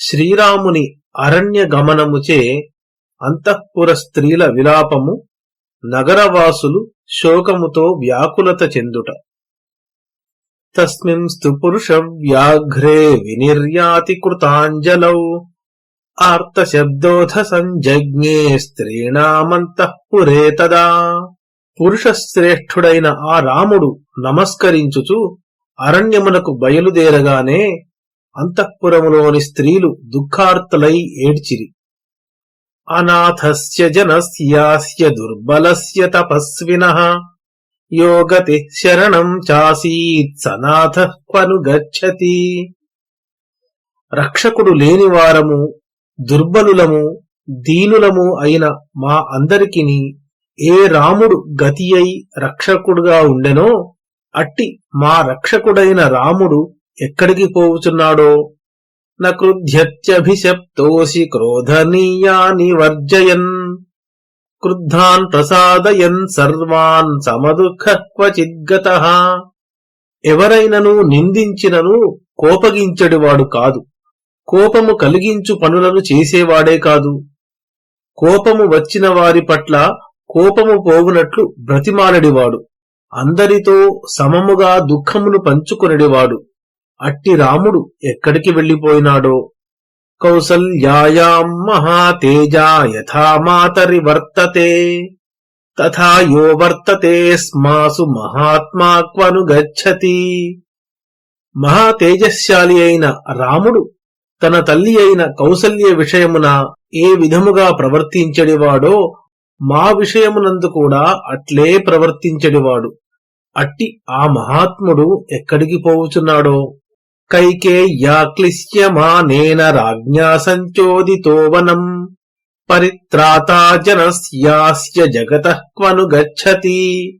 శ్రీరాముని అరణ్య గమనముచే అంతఃపుర స్త్రీల విలాపము నగరవాసులు శోకముతో వ్యాకులత చెందుట. తస్మింస్తు పురుష వ్యాఘ్రే వినిర్యాతి కృతాంజలౌ ఆర్తశబ్దోధ సంజజ్ఞే స్త్రీణామంతఃపురే తదా. పురుషశ్రేష్ఠుడైన ఆ రాముడు నమస్కరించుచు అరణ్యమునకు బయలుదేరగానే అంతఃపురములోని స్త్రీలు దుఃఖార్తులై ఏడ్చిరి. అనాథస్య జనస్యాస్య దుర్బలస్య తపస్విన. యోగతి శరణం చాసీత్ సనాథ క్వను గచ్చతి. రక్షకుడు లేని వారము దుర్బలులము దీనులము అయిన మా అందరికిని ఏ రాముడు గతి అయి రక్షకుడుగా ఉండెనో అట్టి మా రక్షకుడైన రాముడు ఎక్కడికి పోవుచున్నాడో? నృధ్యత్యభిశప్తోసి క్రోధనీయాని వర్జయన్ క్రుద్ధాన్ ప్రసాదయన్ సర్వాన్ సమదుఃఖ క్వచిద్గత ఎవరైనను నిందించినను కోపగించడివాడు కాదు. కోపము కలిగించు పనులను చేసేవాడే కాదు. కోపము వచ్చిన వారి పట్ల కోపము పోవునట్లు బ్రతిమాలడివాడు. అందరితో సమముగా దుఃఖమును పంచుకొనడివాడు. అట్టి రాముడు ఎక్కడికి వెళ్ళిపోయినాడో కౌసల్యాయాం మహాతేజా యథామాతరి వర్తతే తథా యో వర్తతే స్మాసు మహాత్మా క్వను గచ్చతి. మహాతేజశాలి అయిన రాముడు తన తల్లి అయిన కౌసల్య విషయమున ఏ విధముగా ప్రవర్తించడివాడో మా విషయమునందు కూడా అట్లే ప్రవర్తించడివాడు. అట్టి ఆ మహాత్ముడు ఎక్కడికి పోవుచున్నాడో? కైకేయ్యాక్లిశ్యమానేన రాజ్ఞా సంచోదితో వనం. పరిత్రాతా జనస్యాస్య జగత క్వను గచ్చతి.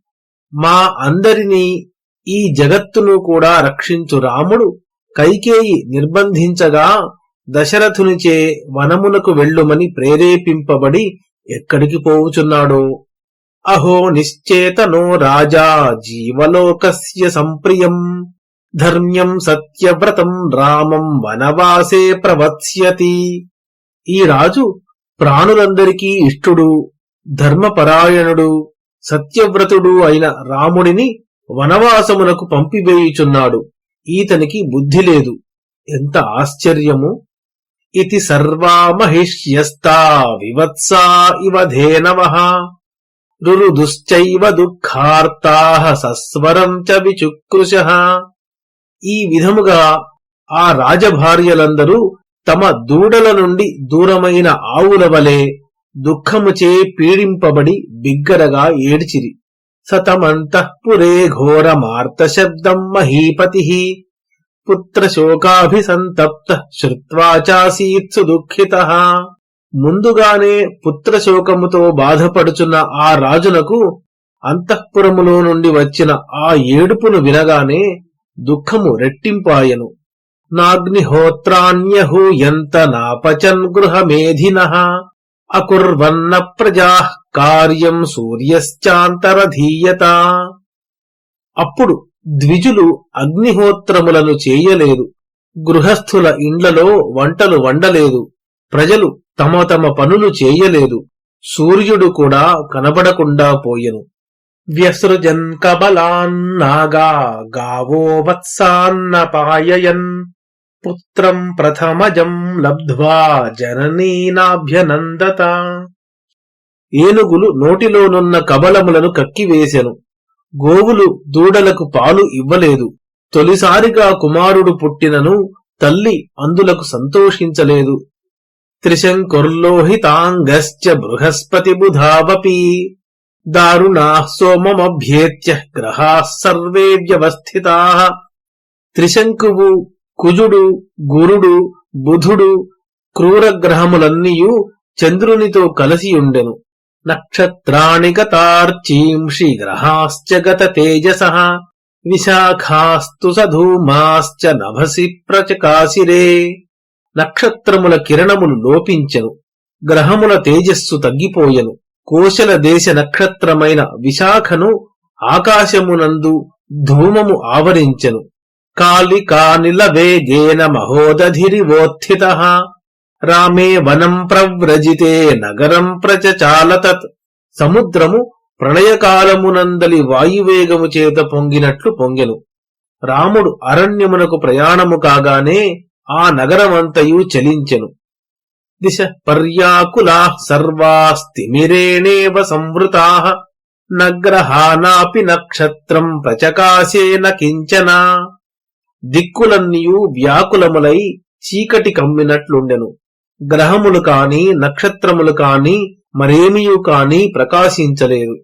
మా అందరినీ ఈ జగత్తును కూడా రక్షించు రాముడు కైకేయి నిర్బంధించగా దశరథునిచే వనమునకు వెళ్ళుమని ప్రేరేపింపబడి ఎక్కడికి పోవుచున్నాడో? అహో నిశ్చేతనో రాజా జీవలోకస్య సంప్రియం. ధర్మ్యం సత్యవ్రతం రామం వనవాసే ప్రవత్స్యతి. ఈ రాజు ప్రాణులందరికీ ఇష్టుడు ధర్మపరాయణుడు సత్యవ్రతుడు అయిన రాముడిని వనవాసమునకు పంపివేయుచున్నాడు. ఈతనికి బుద్ధి లేదు. ఎంత ఆశ్చర్యము! ఇది సర్వా మహిష్యస్తా వివత్సా ఇవ ధేనవ. రురుదుశ్చైవ దుఃఖార్తా సస్వరం చ విచుకృశః ఈ విధముగా ఆ రాజభార్యలందరూ తమ దూడల నుండి దూరమైన ఆవుల వలె దుఃఖముచే పీడింపబడి బిగ్గరగా ఏడ్చిరి. సతమంతఃపురే ఘోరమార్తశబ్దం మహీపతి. పుత్రశోకాభిసంతప్త శ్రుత్వా చాసీత్సు దుఃఖిత. ముందుగానే పుత్రశోకముతో బాధపడుచున్న ఆ రాజునకు అంతఃపురములో నుండి వచ్చిన ఆ ఏడుపును వినగానే దుఃఖము రెట్టింపాయను. నాగ్నిహోత్రాణ్యహూయంత నాపచన్ గృహమేధిన. అకుర్వన్న ప్రజా కార్యం సూర్యశ్చాంతరధీయత. అప్పుడు ద్విజులు అగ్నిహోత్రములను చేయలేదు. గృహస్థుల ఇండ్లలో వంటలు వండలేదు. ప్రజలు తమ తమ పనులు చేయలేదు. సూర్యుడు కూడా కనబడకుండా పోయెను. వ్యసృజన్ కబలాన్నాగా గావో వత్సాన్నపాయయన్ పుత్రం ప్రథమజం లబ్ధ్వా జననీనాభ్యనందత ఏనుగులు నోటిలోనున్న కబలములను కక్కివేశెను గోవులు దూడలకు పాలు ఇవ్వలేదు. తొలిసారిగా కుమారుడు పుట్టినను తల్లి అందులకు సంతోషించలేదు. త్రిశంకుర్లోహితాంగశ్చ బృహస్పతి బుధావపి। దారుణా సోమమభ్యేత్య గ్రహా సర్వే వ్యవస్థితా త్రిశంకువు కుజుడు గురుడు బుధుడు క్రూరగ్రహములన్నీయు చంద్రునితో కలసియుండెను। నక్షత్రాణి గతార్చీంషి గ్రహాశ్చ గత తేజస। విశాఖాస్తు సధూమాశ్చ నభసి ప్రచకాశిరే। నక్షత్రముల కిరణములు లోపించెను గ్రహముల తేజస్సు తగ్గిపోయెను। కోశల దేశ నక్షత్రమైన విశాఖను ఆకాశమునందు ధూమము ఆవరించెను. కాళికానిల వేగేన మహోదధిరివోత్థిత రామే వనం ప్రవ్రజితే నగరం ప్రచచాలతత్. సముద్రము ప్రళయకాలమునందలి వాయువేగము చేత పొంగినట్లు పొంగెను. రాముడు అరణ్యమునకు ప్రయాణము కాగానే ఆ నగరమంతయు చలించెను. దిశ పర్యాకులా సర్వాస్తిమిరేణేవ సంవృతా నగ్రహానాపి నక్షత్రం ప్రచకాశేన కించన. దిక్కులన్నీయు వ్యాకులములై చీకటి కమ్మినట్లుండెను. గ్రహములు కాని నక్షత్రములు కాని మరేమియు కాని ప్రకాశించలేదు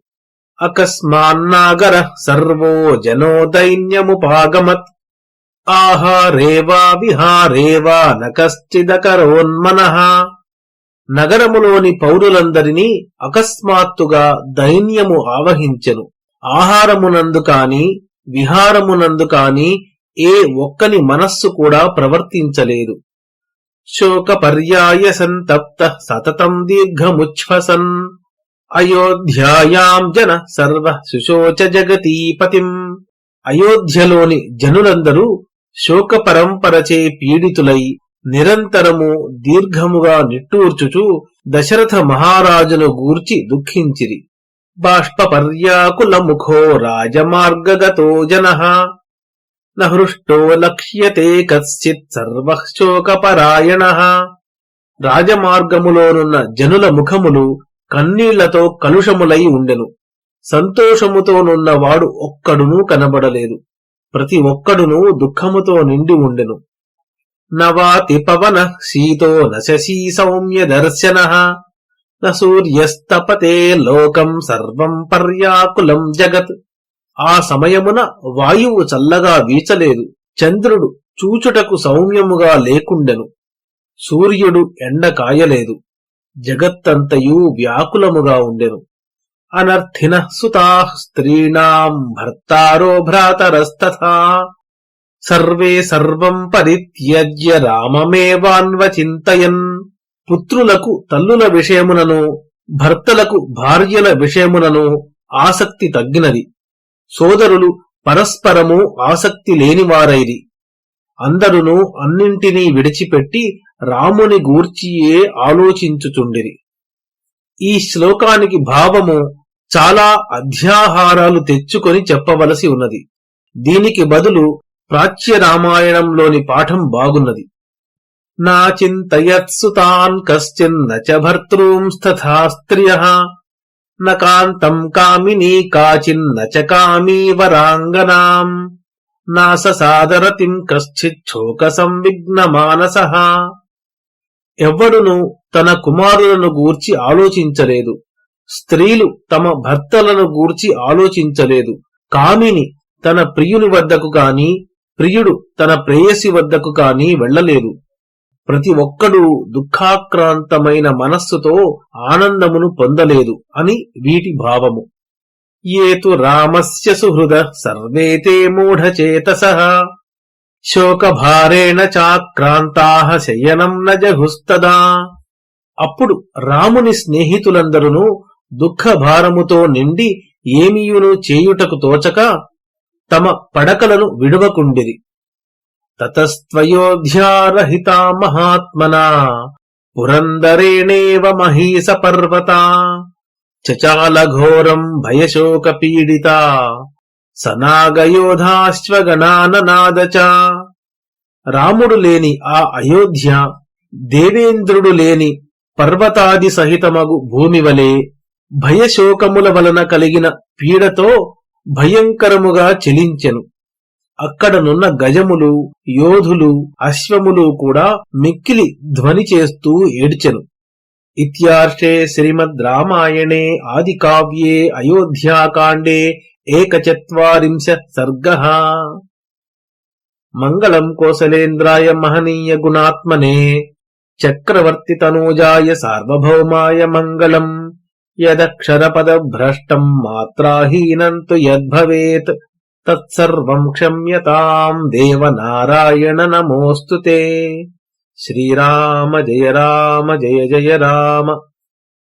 అకస్మాన్నాగర సర్వో జనో దైన్యముపాగమత్ ఆహారేవా విహారేవా నకశ్చిదకరోన్మనః నగరములోని పౌరులందరినీ అకస్మాత్తుగా దైన్యము ఆవహించెను. ఆహారమునందు కాని విహారమునందు కాని ఏ ఒక్కని మనస్సు కూడా ప్రవర్తించలేదు. శోక పర్యాయ సంతప్త సతతం దీర్ఘముచ్ఛ్వసన్. అయోధ్యాయాం జన సర్వ సుశోచ జగతీపతిం. అయోధ్యలోని జనులందరూ శోక పరంపరచే పీడితులై నిరంతరము దీర్ఘముగా నిట్టూర్చుచు దశరథ మహారాజును గూర్చి దుఃఖించిరి. బాష్ప పర్యాకుల ముఖో రాజమార్గగతో జన. నహృష్టో లక్ష్యతే కశ్చిత్ సర్వశోకపరాయణ. రాజమార్గములోనున్న జనుల ముఖములు కన్నీళ్ళతో కలుషములై ఉండెను. సంతోషముతోనున్నవాడు ఒక్కడునూ కనబడలేదు. ప్రతి ఒక్కడునూ దుఃఖముతో నిండి ఉండెను. నవాతి పవన శీతో నశీ సౌమ్య దర్శన. న సూర్యస్తపతే లోకం సర్వం పర్యాకులం జగత్. ఆ సమయమున వాయువు చల్లగా వీచలేదు. చంద్రుడు చూచుటకు సౌమ్యముగా లేకుండెను. సూర్యుడు ఎండ కాయలేదు. జగత్తంతయు వ్యాకులముగా ఉండెను. అనర్థిన సుతా స్త్రీణాం భర్తారో భ్రాతరస్తథా సర్వే సర్వం పరిత్యజ్య రామమేవాన్వచింతయన్ పుత్రులకు తల్లుల విషయమునను భర్తలకు భార్యల విషయమునను ఆసక్తి తగ్గినది। సోదరులు పరస్పరము ఆసక్తి లేనివారైరి। అందరును అన్నింటినీ విడిచిపెట్టి రాముని గూర్చియే ఆలోచించుచుండిరి। ఈ శ్లోకానికి భావము చాలా అధ్యాహారాలు తెచ్చుకొని చెప్పవలసి ఉన్నది. దీనికి బదులు ప్రాచ్య రామాయణంలోని పాఠం బాగున్నది. నా చింతయత్సుతాన్ కశ్చిన్న చ భర్తృంస్తథా స్త్రియ న కామినీ కాచిన్న చ కామీ వరాంగనాం నా సాదరతిం కశ్చిచ్చోక సంవిఘ్న మానస ఎవ్వడును తన కుమారులను గూర్చి ఆలోచించలేదు. స్త్రీలు తమ భర్తలను గూర్చి ఆలోచించలేదు. కామిని తన ప్రియుని వద్దకు కాని ప్రియుడు తన ప్రేయసి వద్దకు కాని వెళ్ళలేదు ప్రతి ఒక్కడూ దుఃఖాక్రాంతమైన మనస్సుతో ఆనందమును పొందలేదు అని వీటి భావము. ఏతు రామస్య సుహృద సర్వేతే మూఢచేతస. శోకభారేణ చాక్రాంతా శయనం నజహుస్తదా అప్పుడు రాముని స్నేహితులందరూ దుఃఖభారముతో నిండి ఏమియును చేయుటకు తోచక తమ పడకలను విడువకుండిరి. తతస్త్వయోధ్యారహితా మహాత్మనా పురందరేణేవ మహీస పర్వత చచాలఘోరం భయశోక పీడిత సనాగయోధాశ్వగణాననాదచ. రాముడు లేని ఆ అయోధ్య దేవేంద్రుడు లేని పర్వతాది సహితమగు భూమి వలె భయశోకముల వలన కలిగిన పీడతో భయంకరముగా చెలించెను. అక్కడనున్న గజములు యోధులు అశ్వములు కూడా మిక్కిలి ధ్వని చేస్తూ ఏడ్చెను. ఇత్యార్షే శ్రీమద్ రామాయణే ఆది కావ్యే అయోధ్యాకాండే ఏకచత్వరింశత్ సర్గ. మంగళం కోసలేంద్రాయ మహనీయ గుణాత్మనే చక్రవర్తి తనూజాయ సార్వభౌమాయ మంగళం. यदक्षरपदभ्रष्टम् मात्राहीनम् तु यद्भवेत्, तत्सर्वम् क्षम्यताम् देवनारायण नमोऽस्तु ते। श्रीराम जय राम, जय जय राम।